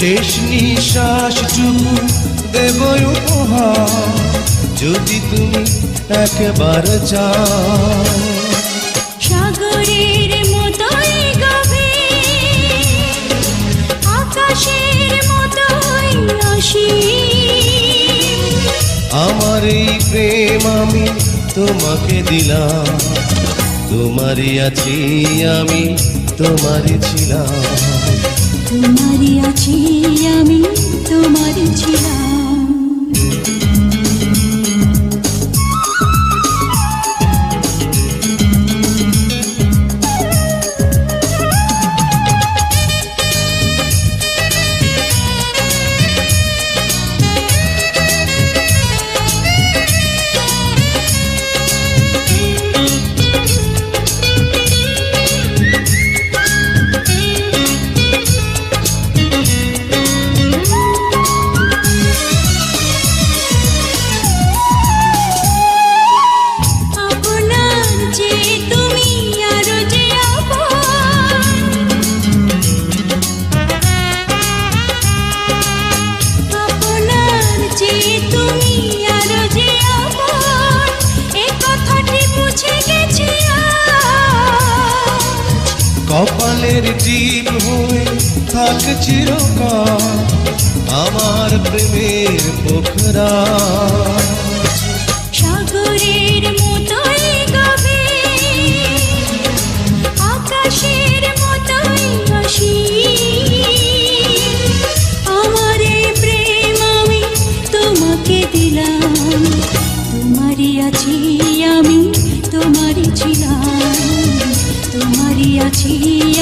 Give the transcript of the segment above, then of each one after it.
শেষ নিঃশ্বাসটুকু দেব উপহার। যদি তুমি একবার চাও। সাগরের মতোই গভীর আকাশের মতোই আমার এই প্রেম আমি তোমাকে দিলাম। তোমারই আছি আমি তোমারই ছিলাম। তোমারই আছি আমি তোমারই ছিলাম। টিপ হয়ে থাক চিরকাল আমার প্রেমের পোখরা। সাগরের মতোই আকাশের মতোই অসীম আমার প্রেম আমি তোমাকে দিলাম, তোমারই আছি আমি, তোমারই ছিলাম, তোমারই আছি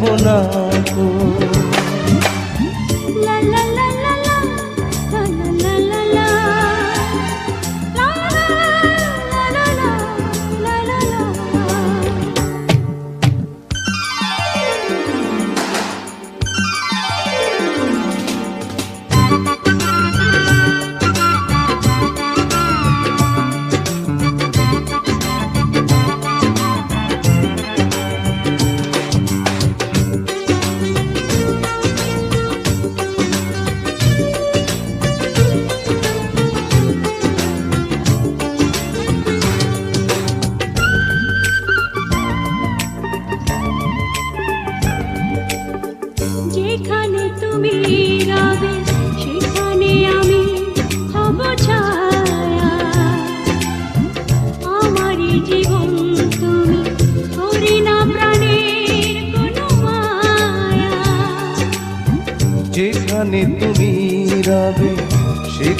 যাব না।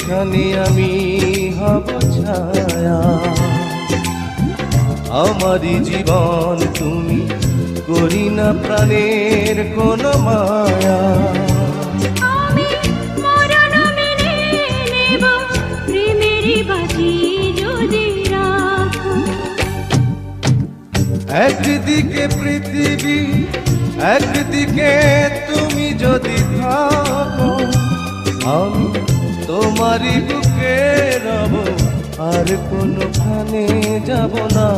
সেখানে আমি হব ছায়া। আমারই জীবন তুমি করি না প্রাণের কোন মায়া। একদিকে পৃথিবী একদিকে তুমি যদি থাকো আমি তোমারই বুকে রব আর কোনোখানে যাব না।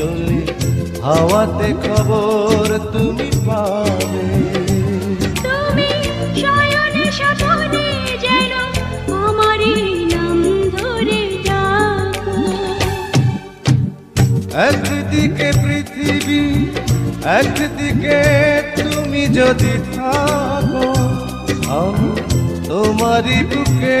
চলে হাওয়াতে খবর তুমি পাবে। একদিকে পৃথিবী একদিকে তুমি যদি থাকো আমি তোমারই বুকে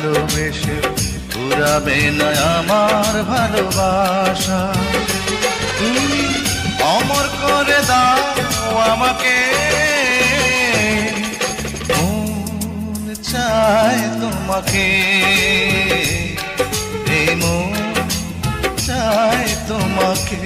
ভালোবেসে পুরাবে না আমার ভালোবাসা। তুমি অমর করে দাও আমাকে। মন চায় তোমাকে। মন চায় তোমাকে।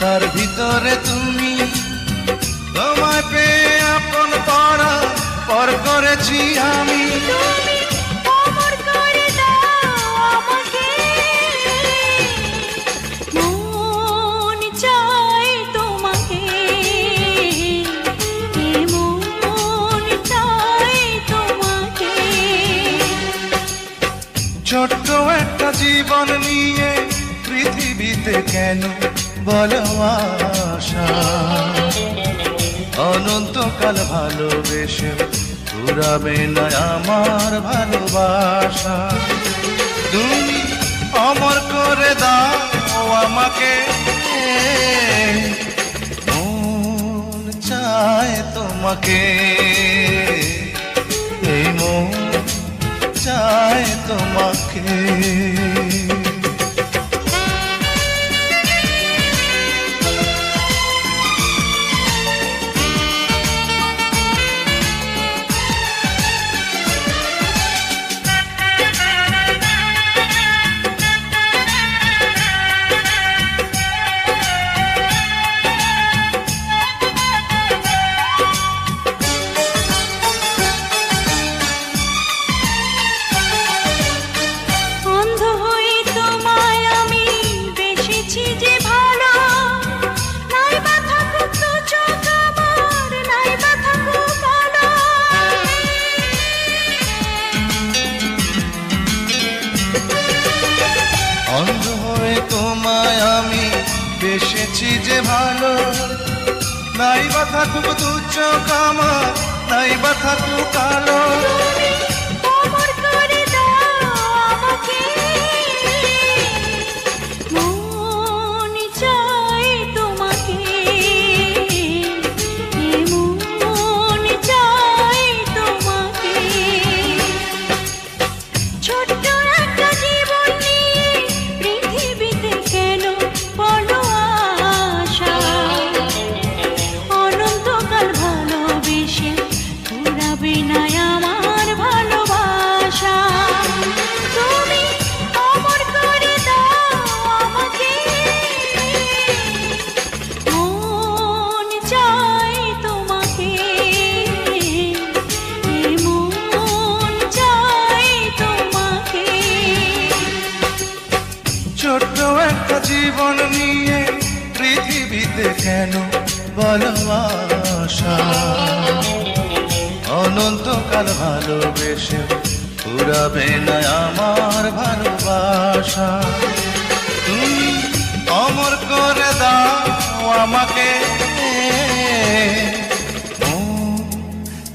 তার ভিতরে তুমি। তোমায় পেয়ে আপন পড়া পর করেছি আমি। তুমি অমর করে পৃথিবীতে কেন বলো আশা? অনন্তকাল ভালোবেসে ঘুরাবে না আমার ভালোবাসা। তুমি অমর করে দাও আমাকে। মন চায় তোমাকে। এই মন চায় তোমাকে। palo অনন্তকাল ভালোবেসে পুরাবে না আমার ভালোবাসা। তুমি অমর করে দাও আমাকে।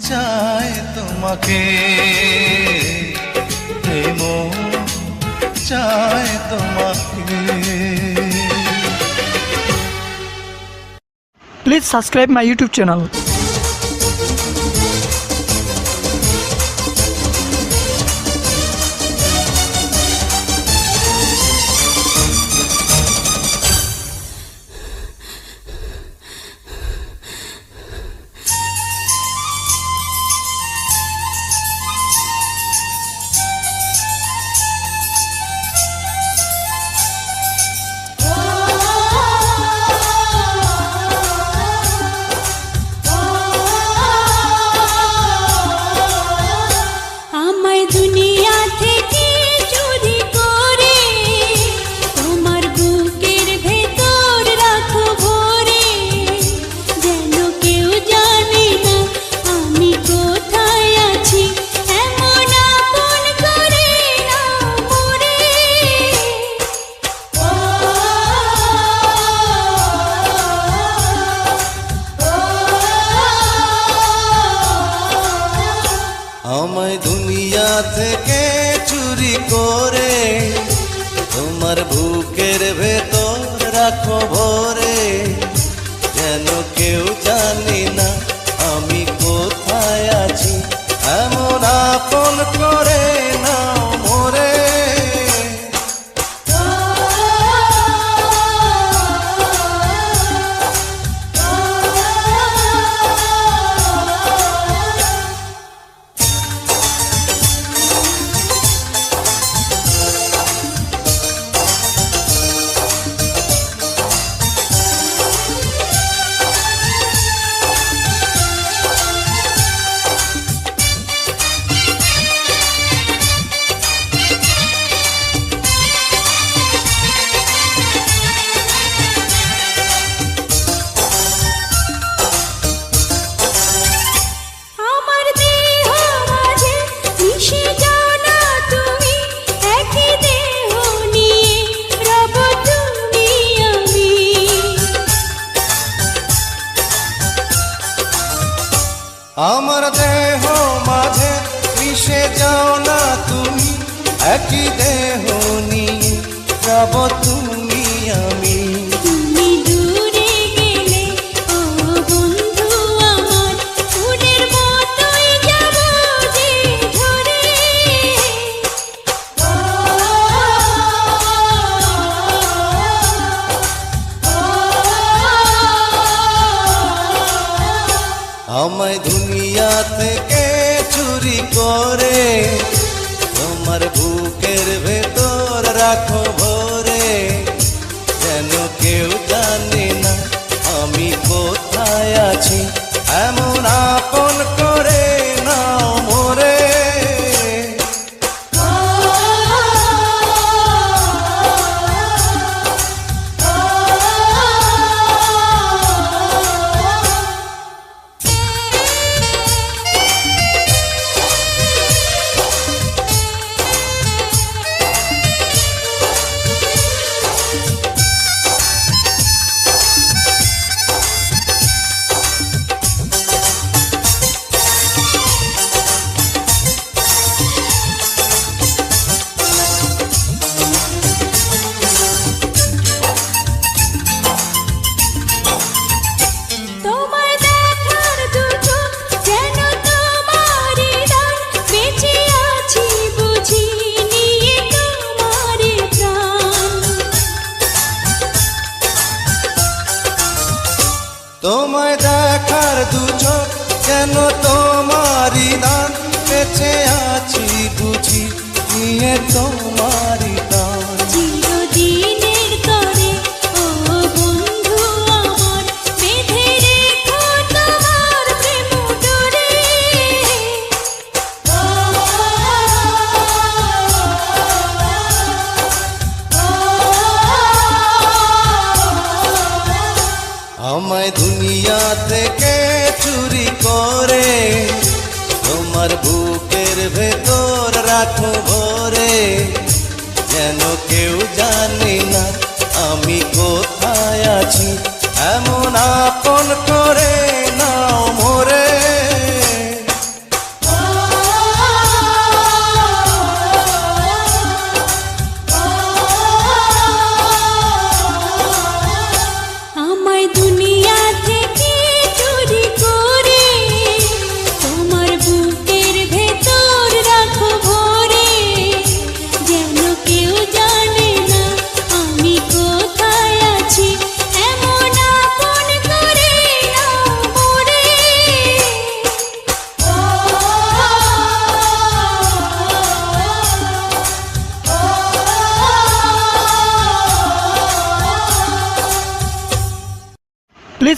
চায় তোমাকে। মন চায় তোমাকে। Please subscribe my YouTube channel. আমায় দুনিয়া থেকে চুরি করে। তোমার বুকের ভেতর রাখো ভরে। আছি বুঝি নিয়ে তোমারি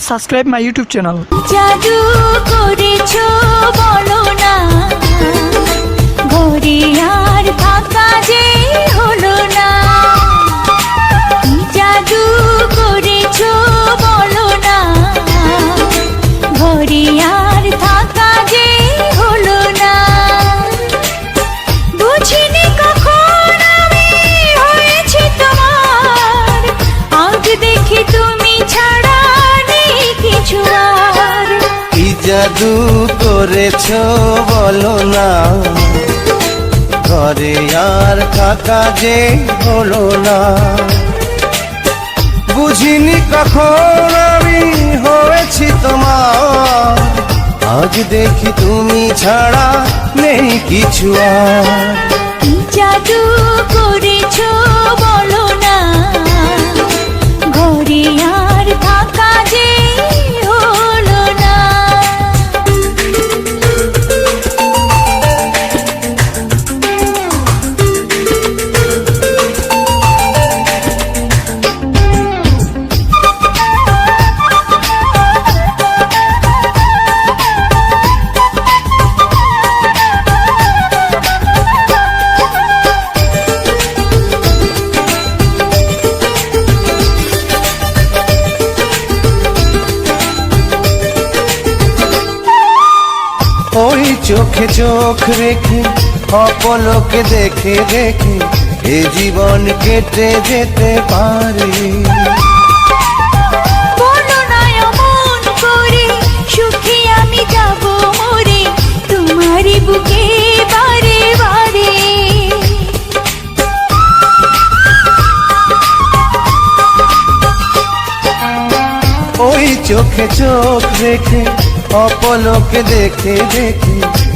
সাবস্ক্রাইব মাই ইউটিউব চ্যানেল। জাদু করেছ বলো না। করে আর থাকা যে হলো না। বুঝিনি কখন আমি হয়েছি তোমার। আজ দেখি তুমি ছাড়া নেই কিছু আর। জাদু করেছ বলো চোখ রেখে অপলকে দেখে দেখে এ জীবন কেটে যেতে পারে। ওই চোখে চোখ রেখে অপলকে দেখে দেখে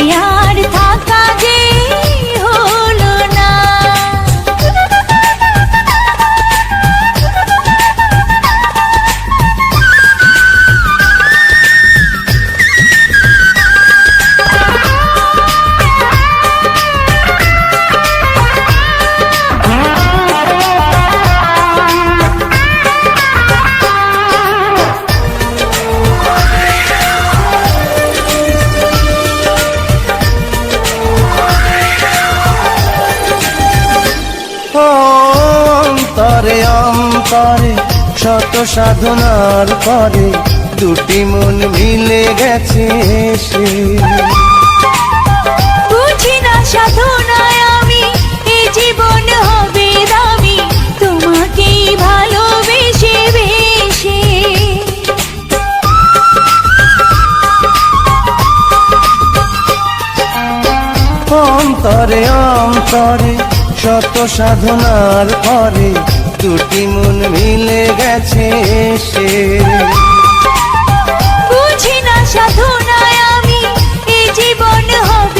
ঘরে সাধনার পরে দুটি মন মিলে গেছে সে। বুঝি না সাধনায় আমি এ জীবন হবে দামি তোমাকেই ভালোবেসে বেশে অন্তরে অন্তরে শত সাধনার পরে দুটি মন মিলে গেছে সে বুঝি না সাধনায় আমি এই জীবন হবে